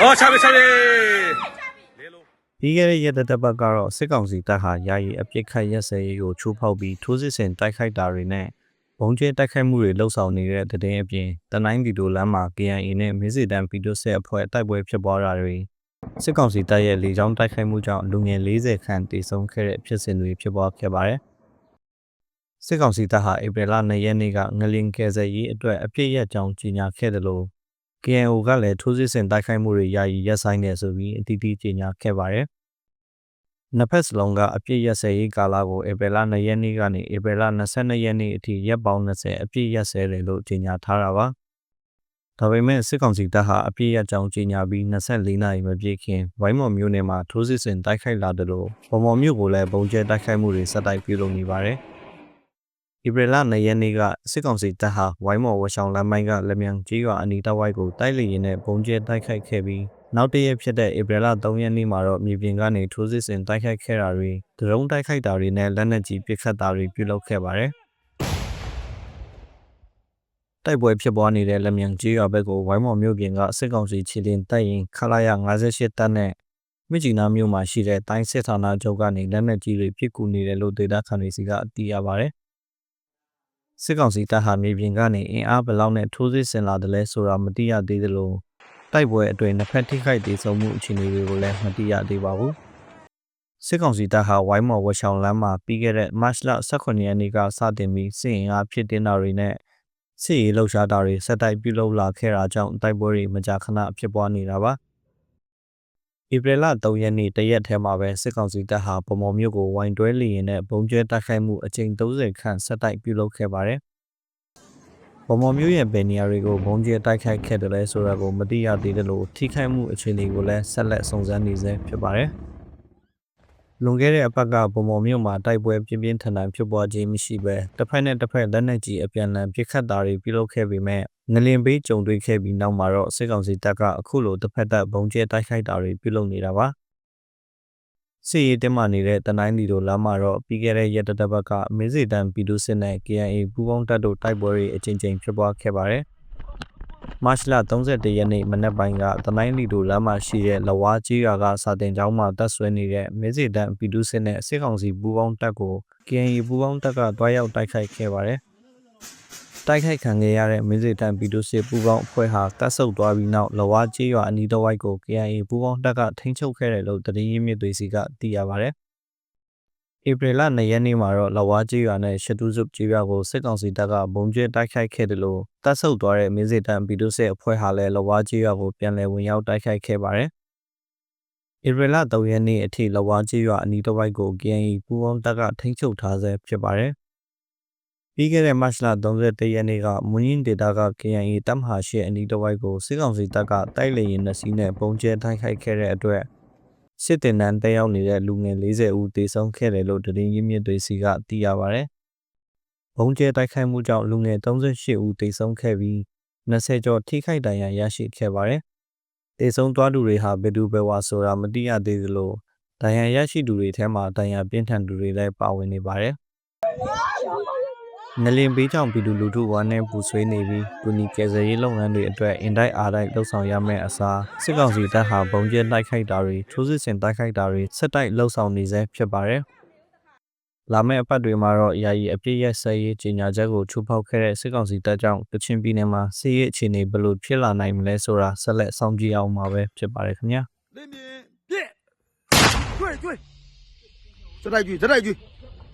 ။အော်ချပြီချပြီ။ဒီကရရဲ့တပ်ပတ်ကတော့စစ်ကောင်စီတပ်ဟာယာယီအပြစ်ခတ်ရက်စဲရေးကိုချိုးဖောက်ပြီးထိုးစစ်ဆင်တိုက်ခိုက်တာတွေနဲ့ဘုံကျဲတိုက်ခိုက်မှုတွေလှုပ်ဆောင်နေတဲ့တည်င်းအပြင်တနိုင်းဒီတိုလမ်းမှာ KIA နဲ့မင်းစစ်တမ်းပြည်သူ့စစ်အဖွဲ့တိုက်ပွဲဖြစ်ပွားတာတွေစစ်ကောင်စီတပ်ရဲ့လေကြောင်းတိုက်ခိုက်မှုကြောင့်လူငယ်40ခန့်တေဆုံးခဲ့တဲ့ဖြစ်စဉ်တွေဖြစ်ပွားခဲ့ပါတယ်။စစ်ကောင်စီတပ်ဟာဧပြီလ2ရက်နေ့ကငလင်ကယ်ဆယ်ရေးအတွက်အပြစ်ရကြောင်းကြေညာခဲ့တယ်လို့ KNO ကလည်းထိုးစစ်ဆင်တိုက်ခိုက်မှုတွေယာယီရပ်ဆိုင်းနေဆိုပြီးအတီးတီးကြေညာခဲ့ပါတယ်။နှစ်ဖက်စလုံးကအပြစ်ရက်စဲရေးကာလကိုဧပြီလ2ရက်နေ့ကနေဧပြီလ22ရက်နေ့အထိရက်ပေါင်း20အပြစ်ရက်စဲတယ်လို့ကြေညာထားတာပါ။ဒါပေမဲ့စစ်ကောင်စီတပ်ဟာအပြစ်ရက်ကြောင်းကြေညာပြီး24နာရီမပြည့်ခင်ဝိုင်းမော်မြို့နယ်မှာထိုးစစ်ဆင်တိုက်ခိုက်လာတယ်လို့ဗမော်မြို့ကိုလည်းပုံကျဲတိုက်ခိုက်မှုတွေဆက်တိုက်ပြုလုပ်နေပါတယ်။ ဧပြီလ2ရက်နေ့ကစစ်ကောင်စီတပ်ဟာဝိုင်းမော်ဝရှောင်းလမ်းမိုင်းကလက်မြန်ကြီးရွာအနီးတစ်ဝိုက်ကိုတိုက်လေရင်နဲ့ပုံကျဲတိုက်ခိုက်ခဲ့ပြီးနောက်တစ်ရက်ဖြစ်တဲ့ဧပြီလ3ရက်နေ့မှာတော့မြေပြင်ကနေထိုးစစ်ဆင်တိုက်ခိုက်ခဲ့တာတွေဒရုန်းတိုက်ခိုက်တာတွေနဲ့လက်နက်ကြီးပစ်ခတ်တာတွေပြုလုပ်ခဲ့ပါတယ်။တိုက်ပွဲဖြစ်ပွားနေတဲ့လက်မြန်ကြီးရွာဘက်ကိုဝိုင်းမော်မြို့ပြင်ကစစ်ကောင်စီခြေလင်းတိုက်ရင်ခလာရ58တပ်နဲ့မြစ်ကြီးနားမြို့မှာရှိတဲ့တိုင်းစစ်ဌာနချုပ်ကနေလက်နက်ကြီးတွေပစ်ကူနေတယ်လို့ဒေသခံတွေစီကသိရပါတယ်။ စစ်ကောင်စီတပ်ဟာမြေပြင်ကနေအင်အားဘယ်လောက်နဲ့ထိုးစစ်ဆင်လာတယ်လဲဆိုတာမသိရသေးသလိုတိုက်ပွဲအတွင်းနှစ်ဖက်ထိခိုက်ဒေဆုံးမှုအခြေအနေတွေကိုလည်းမသိရသေးပါဘူး။စစ်ကောင်စီတပ်ဟာဝိုင်းမော်ဝက်ချောင်းလမ်းမှာပြီးခဲ့တဲ့မတ်လ18ရက်နေ့ကစတင်ပြီးစစ်ရင်အားဖြစ်တင်တာတွေနဲ့စစ်ရေးလှုပ်ရှားတာတွေဆက်တိုက်ပြုလုပ်လာခဲ့တာကြောင့်တိုက်ပွဲတွေမကြာခဏဖြစ်ပွားနေတာပါ။ ဧပြီလ3ရက်နေ့တရက်ထဲမှာပဲစစ်ကောင်စီတပ်ဟာဗမော်မြို့ကိုဝိုင်းတွဲလီရင်နဲ့ဘုံကျဲတိုက်ခိုက်မှုအကြိမ်30ခန့်ဆက်တိုက်ပြုလုပ်ခဲ့ပါတယ်။ဗမော်မြို့ရဲ့ဗေနီယာတွေကိုဘုံကျဲတိုက်ခိုက်ခဲ့တယ်လဲဆိုတာကိုမသိရသေးတယ်လို့ထိခိုက်မှုအခြေအနေကိုလည်းဆက်လက်စုံစမ်းနေဆဲဖြစ်ပါတယ်။ လွန်ခဲ့တဲ့အပတ်ကဗမော်မြို့မှာတိုက်ပွဲပြင်းပြင်းထန်ထန်ဖြစ်ပွားခြင်းမရှိဘဲတစ်ဖက်နဲ့တစ်ဖက်လက်နက်ကြီးအပြန်အလှန်ပစ်ခတ်တာတွေပြုလုပ်ခဲ့ပေမဲ့ငလင်ဘေးကြုံတွေ့ခဲ့ပြီးနောက်မှာတော့စစ်ကောင်စီတပ်ကအခုလိုတစ်ဖက်သက်ဘုံကျဲတိုက်ခိုက်တာတွေပြုလုပ်နေတာပါစစ်ရေးတင်မာနေတဲ့တနိုင်းလီတို့လမ်းမှာတော့ပြီးခဲ့တဲ့ရက်တစ်ပတ်ကမင်းစီတန်ပီဒူစစ်နဲ့ KIA ပူးပေါင်းတပ်တို့တိုက်ပွဲတွေအကြိမ်ကြိမ်ဖြစ်ပွားခဲ့ပါတယ် မတ်လ31ရက်နေ့မနက်ပိုင်းကတနိုင်းလီတို့လမ်းမှာရှိတဲ့လဝါကြီးရွာကစာတင်ကျောင်းမှာတပ်ဆွဲနေတဲ့မင်းစီတန်ပီဒူစစ်နဲ့စစ်ကောင်စီပူးပေါင်းတပ်ကို KIA ပူးပေါင်းတပ်ကတွားရောက်တိုက်ခိုက်ခဲ့ပါတယ်တိုက်ခိုက်ခံခဲ့ရတဲ့မင်းစီတန်ပီဒူစစ်ပူးပေါင်းအဖွဲ့ဟာတပ်ဆုပ်သွားပြီးနောက်လဝါကြီးရွာအနီးတစ်ဝိုက်ကို KIA ပူးပေါင်းတပ်ကထိန်းချုပ်ခဲ့တယ်လို့သတင်းရင်းမြစ်တွေစီကသိရပါတယ် ဧပြီလ2ရက်နေ့မှာတော့လဝါကြီးရွာနဲ့ရှတူးစုပ်ကြီးရွာကိုစစ်ကောင်စီတပ်ကဘုံကျဲတိုက်ခိုက်ခဲ့တယ်လို့တပ်ဆုပ်သွားတဲ့မင်းစီတန်ပီဒူစစ်အဖွဲ့ဟာလည်းလဝါကြီးရွာကိုပြန်လည်ဝင်ရောက်တိုက်ခိုက်ခဲ့ပါတယ်ဧပြီလ3ရက်နေ့အထိလဝါကြီးရွာအနီးတစ်ဝိုက်ကို KNY ပူးပေါင်းတပ်ကထိန်းချုပ်ထားဆဲဖြစ်ပါတယ်။ပြီးခဲ့တဲ့မတ်လ31ရက်နေ့ကမွန်ရင်ဒေတာက KNY တပ်မဟာရှိအနီးတစ်ဝိုက်ကိုစစ်ကောင်စီတပ်ကတိုက်လေရင်နှစီနဲ့ပုံကျဲတိုက်ခိုက်ခဲ့တဲ့အတွက် စစ်တင်နန်းတက်ရောက်နေတဲ့လူငယ်40ဦးသေဆုံးခဲ့တယ်လို့သတင်းရင်းမြစ်တွေစီကသိရပါတယ်။ဘုံကျဲတိုက်ခိုက်မှုကြောင့်လူငယ်38ဦးသေဆုံးခဲ့ပြီး20ကျော်ထိခိုက်ဒဏ်ရာရရှိခဲ့ပါတယ်။တေဆုံးသွားသူတွေဟာဘယ်သူပဲဝါဆိုတာမသိရသေးသလိုဒဏ်ရာရရှိသူတွေထဲမှာဒဏ်ရာပြင်းထန်သူတွေလည်းပါဝင်နေပါတယ်။ ငလင်ဘေးကြောင့်ပြည်သူလူထုဝါနဲ့ပူဆွေးနေပြီးကုနီကယ်ဆယ်ရေးလုပ်ငန်းတွေအတွက်အင်တိုက်အားတိုက်လှုပ်ဆောင်ရမယ့်အစားစစ်ကောင်စီတပ်ဟာပုံကျဲတိုက်ခိုက်တာတွေထိုးစစ်ဆင်တိုက်ခိုက်တာတွေဆက်တိုက်လှုပ်ဆောင်နေဆဲဖြစ်ပါတယ်။လာမယ့်အပတ်တွေမှာတော့ယာယီအပြစ်ရဆက်ရေးကြေညာချက်ကိုချုပ်ဖောက်ခဲ့တဲ့စစ်ကောင်စီတပ်ကြောင့်ကချင်ပြည်နယ်မှာစစ်ရေးအခြေအနေဘယ်လိုဖြစ်လာနိုင်မလဲဆိုတာဆက်လက်စောင့်ကြည့်အောင်မှာပဲဖြစ်ပါတယ်ခင်ဗျာ။လင်းမြင်ပြည့်တွေ့တွေ့စတိုက်ကြည့်စတိုက်ကြည့်